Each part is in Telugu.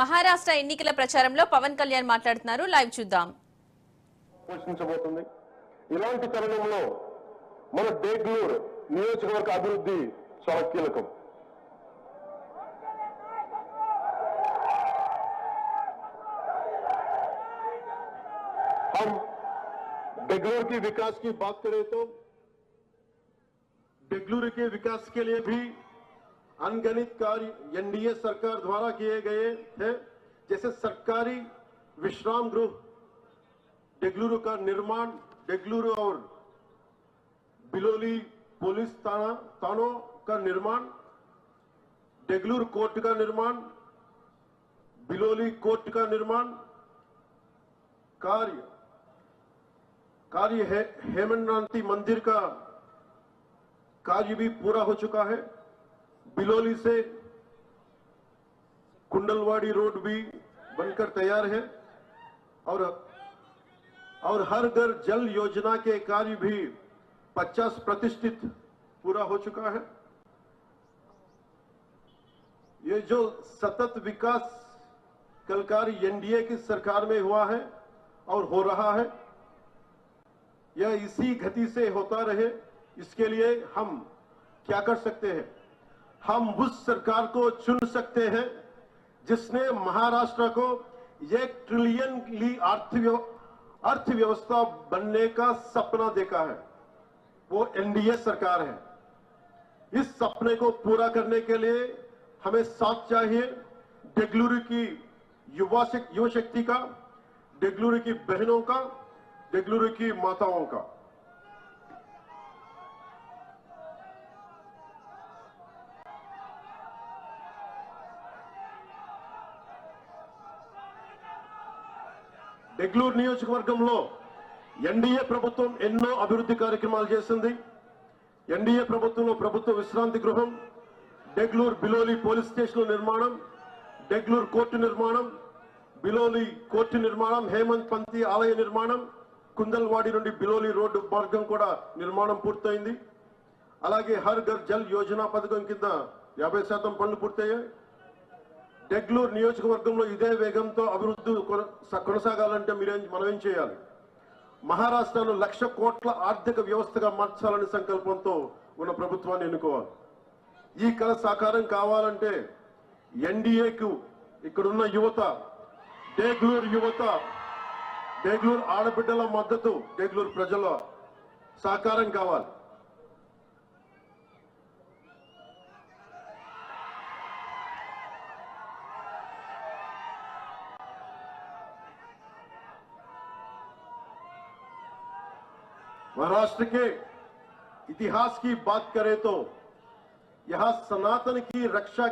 మహారాష్ట్ర ఎన్నికల ప్రచారంలో పవన్ కళ్యాణ్ మాట్లాడుతున్నారు లైవ్ చూద్దాం ఇలాంటి తరుణంలో మన బేగ్లూరు నియోజకవర్గ అభివృద్ధి చాలా కీలకం हम కి की विकास की बात अनगणित कार्य एनडीए सरकार द्वारा किए गए थे जैसे सरकारी विश्राम गृह डेगलुरु का निर्माण डेगलुरु और बिलोली पुलिस थाना थानों का निर्माण डेगलुरु कोर्ट का निर्माण बिलोली कोर्ट का निर्माण कार्य कार्य है हेमंडांति मंदिर का कार्य भी पूरा हो चुका है बिलोली से कुंडलवाड़ी रोड भी बनकर तैयार है और और हर घर जल योजना के कार्य भी 50 प्रतिशत पूरा हो चुका है ये जो सतत विकास कल कार्य एनडीए की सरकार में हुआ है और हो रहा है यह इसी गति से होता रहे इसके लिए हम क्या कर सकते हैं हम उस सरकार को चुन सकते हैं जिसने महाराष्ट्र को एक ट्रिलियन की अर्थव्यवस्था बनने का सपना देखा है वो एनडीए सरकार है इस सपने को पूरा करने के लिए हमें साथ चाहिए डेगलुरु की युवा युवा शक्ति का डेगलुरु की बहनों का डेगलुरु की माताओं का బెంగళూరు నియోజకవర్గంలో ఎన్డీఏ ప్రభుత్వం ఎన్నో అభివృద్ధి కార్యక్రమాలు చేసింది ఎన్డీఏ ప్రభుత్వంలో ప్రభుత్వ విశ్రాంతి గృహం డెగ్లూర్ బిలోలి పోలీస్ స్టేషన్ల నిర్మాణం డెగ్లూర్ కోర్టు నిర్మాణం బిలోలి కోర్టు నిర్మాణం హేమంత్ పంతి ఆలయ నిర్మాణం కుందల్వాడి నుండి బిలోలి రోడ్డు మార్గం కూడా నిర్మాణం పూర్తయింది అలాగే హర్ ఘర్ జల్ యోజన పథకం కింద యాభై శాతం పనులు పూర్తయ్యాయి టెగ్లూర్ నియోజకవర్గంలో ఇదే వేగంతో అభివృద్ధి కొనసాగాలంటే మీరేం మనమేం చేయాలి మహారాష్ట్రను లక్ష కోట్ల ఆర్థిక వ్యవస్థగా మార్చాలనే సంకల్పంతో ఉన్న ప్రభుత్వాన్ని ఎన్నుకోవాలి ఈ కళ సాకారం కావాలంటే ఎన్డీఏకు ఇక్కడున్న యువత డేగ్లూరు యువత డేగ్లూరు ఆడబిడ్డల మద్దతు డేగ్లూరు ప్రజల సహకారం కావాలి महाराष्ट्र के इतिहास की बात करें तो यहां सनातन की रक्षा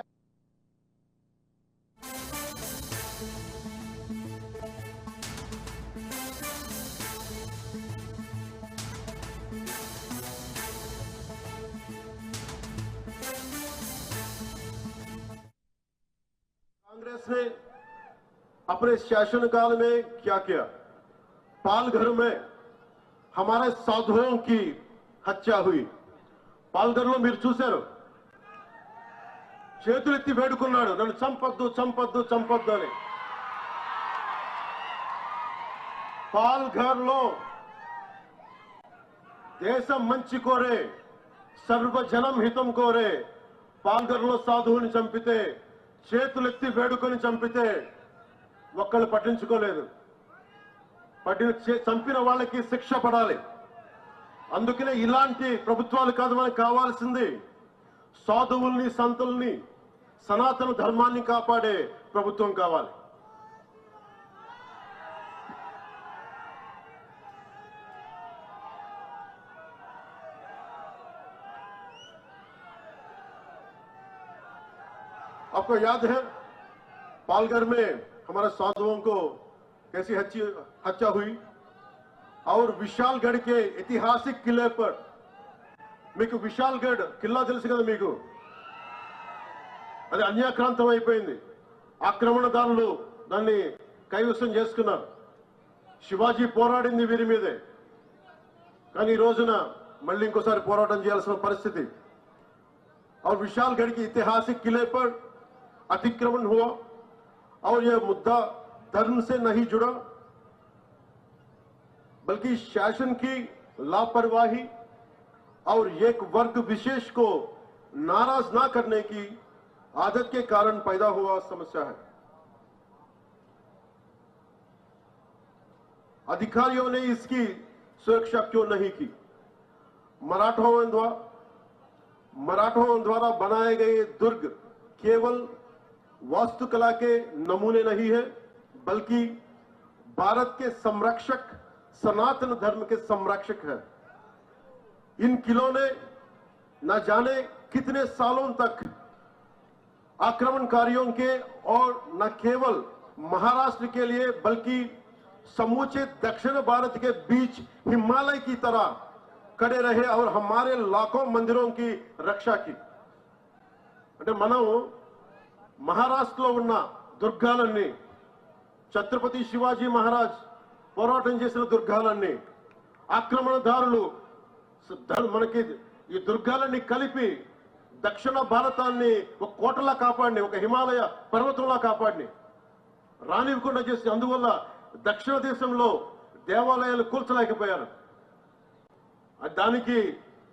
कांग्रेस ने अपने शासनकाल में क्या किया पालघर में हमारे సాధువుకి की హత్య హుయి పాల్గొనలో మీరు చూశారు చేతులెత్తి వేడుకున్నాడు నన్ను చంపద్దు చంపొద్దు చంపొద్దు అని పాల్ఘర్లో దేశం మంచి కోరే సర్వజనం హితం కోరే పాల్గర్లో సాధువుని చంపితే చేతులెత్తి వేడుకొని చంపితే ఒక్కళ్ళు పట్టించుకోలేదు పడిన చంపిన వాళ్ళకి శిక్ష పడాలి అందుకనే ఇలాంటి ప్రభుత్వాలు కాదు మనకు కావాల్సింది సాధువుల్ని సంతుల్ని సనాతన ధర్మాన్ని కాపాడే ప్రభుత్వం కావాలి आपको याद है पालगढ़ में हमारे साधुओं को कैसी हत्या हुई और विशालगढ़ के ऐतिहासिक किले पर మీకు విశాల్గఢ్ కిల్లా తెలుసు కదా మీకు అది అన్యాక్రాంతం అయిపోయింది ఆక్రమణదారులు దాన్ని కైవసం చేసుకున్నారు శివాజీ పోరాడింది వీరి మీదే కానీ ఈ రోజున మళ్ళీ ఇంకోసారి పోరాటం చేయాల్సిన పరిస్థితి ఆ విశాల్ की ऐतिहासिक किले पर अतिक्रमण हुआ ముద్దా धर्म से नहीं जुड़ा बल्कि शासन की लापरवाही और एक वर्ग विशेष को नाराज ना करने की आदत के कारण पैदा हुआ समस्या है अधिकारियों ने इसकी सुरक्षा क्यों नहीं की मराठों द्वारा मराठों द्वारा बनाए गए दुर्ग केवल वास्तुकला के नमूने नहीं है बल्कि भारत के संरक्षक सनातन धर्म के संरक्षक हैं इन किलों ने न जाने कितने सालों तक आक्रमणकारियों के और न केवल महाराष्ट्र के लिए बल्कि समूचे दक्षिण भारत के बीच हिमालय की तरह खड़े रहे और हमारे लाखों मंदिरों की रक्षा की అంటే మనం महाराष्ट्र ఉన్న దుర్గాలన్నీ ఛత్రపతి శివాజీ మహారాజ్ పోరాటం చేసిన దుర్గాలన్నీ ఆక్రమణదారులు మనకి ఈ దుర్గాలన్నీ కలిపి దక్షిణ భారతాన్ని ఒక కోటలా కాపాడిని ఒక హిమాలయ పర్వతంలా కాపాడిని రానివ్వకుండా చేసి అందువల్ల దక్షిణ దేశంలో దేవాలయాలు కూల్చలేకపోయారు దానికి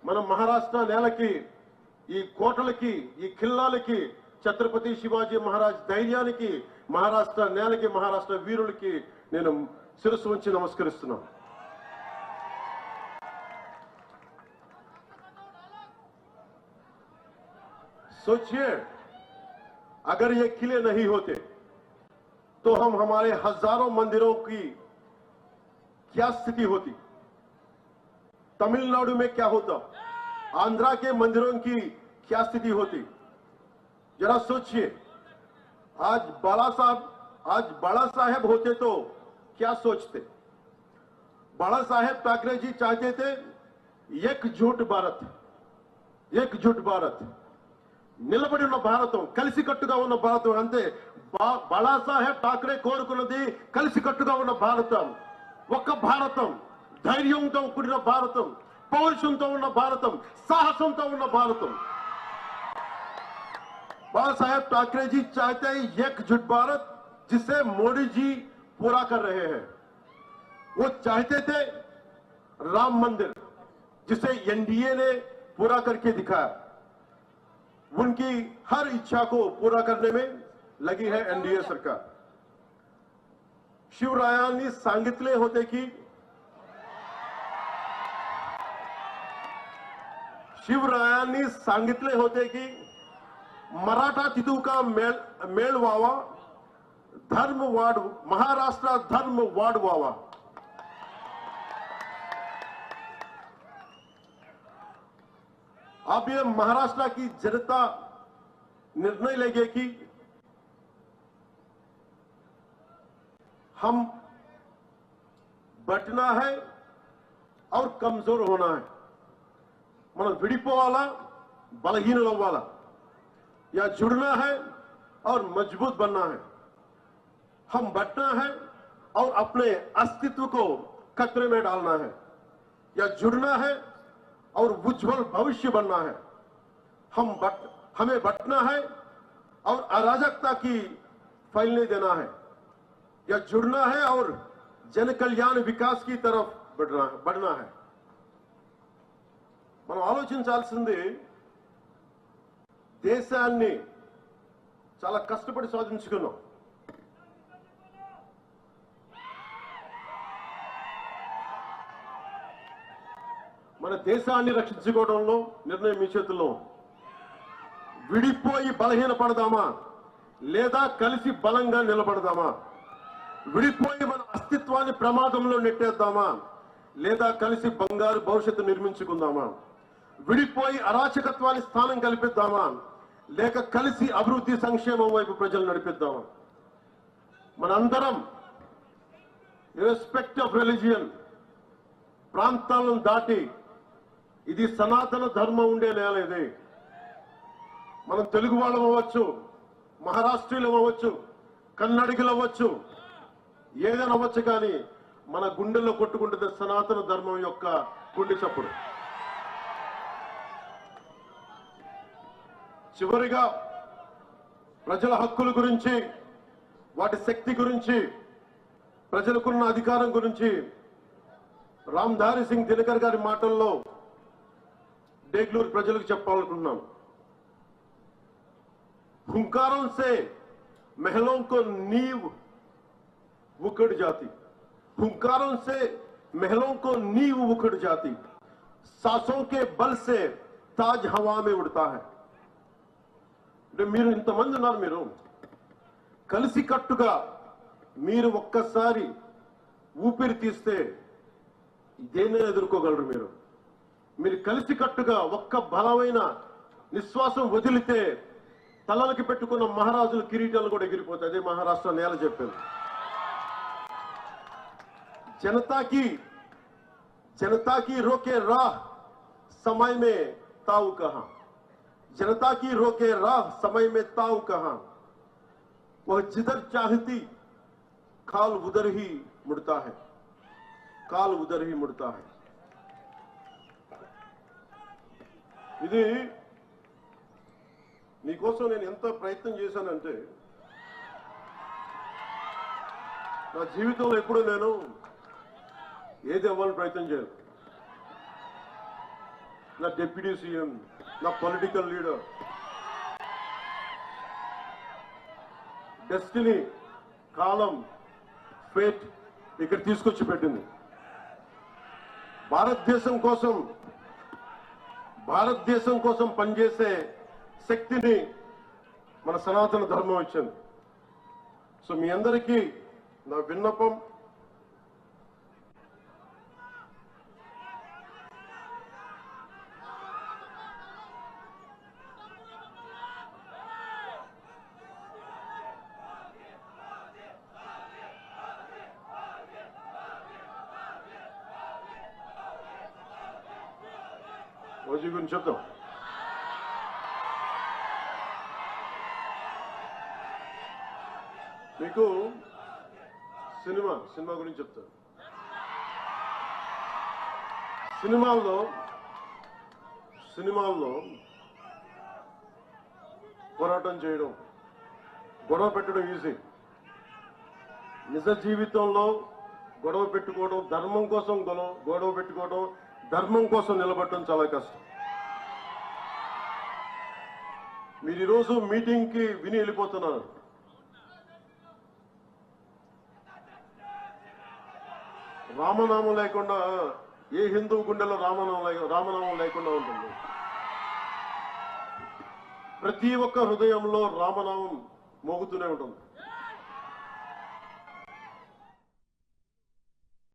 మన మహారాష్ట్ర నేలకి ఈ కోటలకి ఈ ఖిల్లాలకి ఛత్రపతి శివాజీ మహారాజ్ ధైర్యానికి महाराष्ट्र ने महाराष्ट्र वीर की नीन శిరస్సు उ नमस्क सोचिए अगर ये किले नहीं होते तो हम हमारे हजारों मंदिरों की क्या स्थिति होती तमिलनाडु में क्या होता आंध्रा के मंदिरों की क्या स्थिति होती जरा सोचिए आज बड़ा साहब आज बड़ा साहेब होते तो क्या सोचते बड़ा साहेब ठाकरे जी चाहते थे एक झूठ भारत एक झूठ भारत निबड़ भारत कल भारत अंत बड़ा साहेब ठाकरे को कल भारत भारत धैर्य तो कुछ भारत पौरष तो उ साहस तो उ बाला साहेब ठाकरे जी चाहते हैं एकजुट भारत जिसे मोदी जी पूरा कर रहे हैं वो चाहते थे राम मंदिर जिसे एनडीए ने पूरा करके दिखाया उनकी हर इच्छा को पूरा करने में लगी है एनडीए सरकार शिवराया संगित होते कि शिवराया संगित होते कि मराठा तिथू का मेल मेल वावा धर्म वाड़ महाराष्ट्र धर्म वाड वावा अब ये महाराष्ट्र की जनता निर्णय लेगी कि हम बटना है और कमजोर होना है मतलब विड़िपो वाला बलहीन लोग वाला या जुड़ना है और मजबूत बनना है हम बटना है और अपने अस्तित्व को खतरे में डालना है या जुड़ना है और उज्जवल भविष्य बनना है हम बट हमें बटना है और अराजकता की फैलने देना है या जुड़ना है और जन कल्याण विकास की तरफ बढ़ना है बढ़ना है మనం ఆలోచించాల్సింది దేశాన్ని చాలా కష్టపడి సాధించుకున్నాం మన దేశాన్ని రక్షించుకోవడంలో నిర్ణయం మీ చేతుల్లో విడిపోయి బలహీన పడదామా లేదా కలిసి బలంగా నిలబడదామా విడిపోయి మన అస్తిత్వాన్ని ప్రమాదంలో నెట్టేద్దామా లేదా కలిసి బంగారు భవిష్యత్తు నిర్మించుకుందామా విడిపోయి అరాచకత్వానికి స్థానం కల్పిద్దామా లేక కలిసి అభివృద్ధి సంక్షేమం వైపు ప్రజలు నడిపిద్దామా మనందరం ఇరెస్పెక్ట్ ఆఫ్ రిలీజియన్ ప్రాంతాలను దాటి ఇది సనాతన ధర్మం ఉండే నేల ఇది మనం తెలుగు వాళ్ళం అవ్వచ్చు మహారాష్ట్రీయులం అవ్వచ్చు కన్నడిగులు అవ్వచ్చు ఏదైనా అవ్వచ్చు కానీ మన గుండెల్లో కొట్టుకుంటుంది సనాతన ధర్మం యొక్క గుండె చప్పుడు शिवरीगा ప్రజల హక్కుల గురించి వాటి శక్తి గురించి ప్రజలకున్న అధికారం గురించి రామ్ధారి సింగ్ తిలకర్ గారి మాటల్లో బెంగళూరు ప్రజలకు చెప్పాలనుకుంటున్నాం హుంకారన్ సే மஹలోం కో నీవ్ బుకడ్ जाती हंकारन से महलों को नींव उखड़ जाती सासओं के बल से ताज हवा में उड़ता है మీరు ఇంతమంది ఉన్నారు మీరు కలిసి కట్టుగా మీరు ఒక్కసారి ఊపిరి తీస్తే దేనే ఎదుర్కోగలరు మీరు మీరు కలిసి కట్టుగా ఒక్క బలమైన నిశ్వాసం వదిలితే తలలకి పెట్టుకున్న మహారాజుల కిరీటాలు కూడా ఎగిరిపోతాయి అదే మహారాష్ట్ర నేల చెప్పారు జనతాకి జనతాకి రోకే రాహ్ సమయమే తావు కహా जनता की रोके राह समय में ताव कहा वह जिधर चाहती काल उधर ही मुड़ता है काल उधर ही मुड़ता है प्रयत्न चसा ना जीवित एपड़ नैन एव्वाल प्रयत्न चाहिए ना डिप्यूटी सीएम నా పొలిటికల్ లీడర్ డెస్టినీ కాలం ఫేట్ ఇక్కడ తీసుకొచ్చి పెట్టింది భారతదేశం కోసం భారతదేశం కోసం పనిచేసే శక్తిని మన సనాతన ధర్మం ఇచ్చింది సో మీ అందరికీ నా విన్నపం ఓజీ గురించి చెప్తాం మీకు సినిమా సినిమా గురించి చెప్తాను సినిమాల్లో సినిమాల్లో పోరాటం చేయడం గొడవ పెట్టడం ఈజీ నిజ జీవితంలో గొడవ పెట్టుకోవడం ధర్మం కోసం గొడవ గొడవ పెట్టుకోవడం ధర్మం కోసం నిలబడటం చాలా కష్టం మీరు ఈరోజు మీటింగ్కి విని వెళ్ళిపోతున్నారు రామనామం లేకుండా ఏ హిందూ గుండెలో రామనామం రామనామం లేకుండా ఉంటుంది ప్రతి ఒక్క హృదయంలో రామనామం మోగుతూనే ఉంటుంది